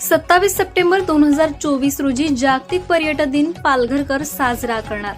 सत्तावीस सप्टेंबर दोन हजार चोवीस रोजी जागतिक पर्यटन दिन पालघरकर साजरा करणार.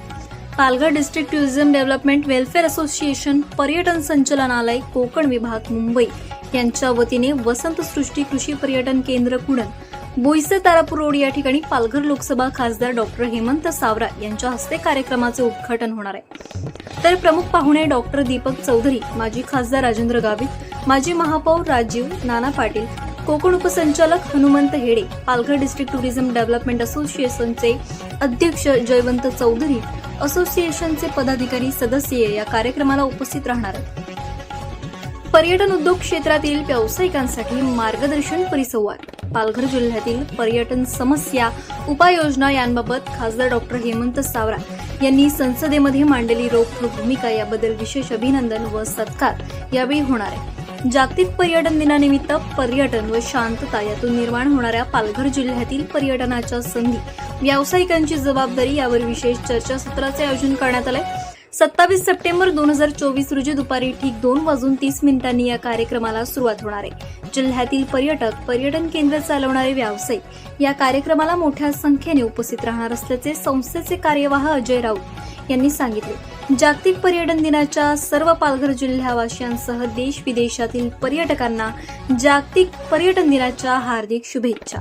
Palghar district tourism development welfare association पर्यटन संचालनालय कोकण विभाग मुंबई यांच्या वतीने वसंत सृष्टी कृषी पर्यटन केंद्र कुडन बोईसे तारापूर रोड या ठिकाणी पालघर लोकसभा खासदार डॉक्टर हेमंत सावरा यांच्या हस्ते कार्यक्रमाचे उद्घाटन होणार आहे. तर प्रमुख पाहुणे डॉक्टर दीपक चौधरी माजी खासदार राजेंद्र गावित माजी महापौर राजीव नाना पाटील कोकण उपसंचालक Hanumant Hede Palghar district tourism development असोसिएशनचे अध्यक्ष जयवंत चौधरी असोसिएशनचे पदाधिकारी सदस्य या कार्यक्रमाला उपस्थित राहणार आहेत. पर्यटन उद्योग क्षेत्रातील व्यावसायिकांसाठी मार्गदर्शन परिसंवाद. पालघर जिल्ह्यातील पर्यटन समस्या उपाययोजना यांबाबत खासदार डॉक्टर हेमंत सावरा यांनी संसदेमध्ये मांडलेली रोख भूमिका याबद्दल विशेष अभिनंदन व सत्कार यावेळी होणार आहे जागतिक पर्यटन दिनानिमित्त पर्यटन व शांतता यातून निर्माण होणाऱ्या पालघर जिल्ह्यातील पर्यटनाच्या संधी व्यावसायिकांची जबाबदारी यावर विशेष चर्चासत्राचे आयोजन करण्यात आले. सत्तावीस सप्टेंबर दोन हजार चोवीस रोजी दुपारी ठीक दोन वाजून तीस मिनिटांनी या कार्यक्रमाला सुरुवात होणार आहे. जिल्ह्यातील पर्यटक पर्यटन केंद्र चालवणारे व्यावसायिक या कार्यक्रमाला मोठ्या संख्येने उपस्थित राहणार असल्याचे संस्थेचे कार्यवाह अजय राऊत यांनी सांगितले. जागतिक पर्यटन दिनाच्या सर्व पालघर जिल्ह्यावासियांसह देश विदेशातील पर्यटकांना जागतिक पर्यटन दिनाच्या हार्दिक शुभेच्छा.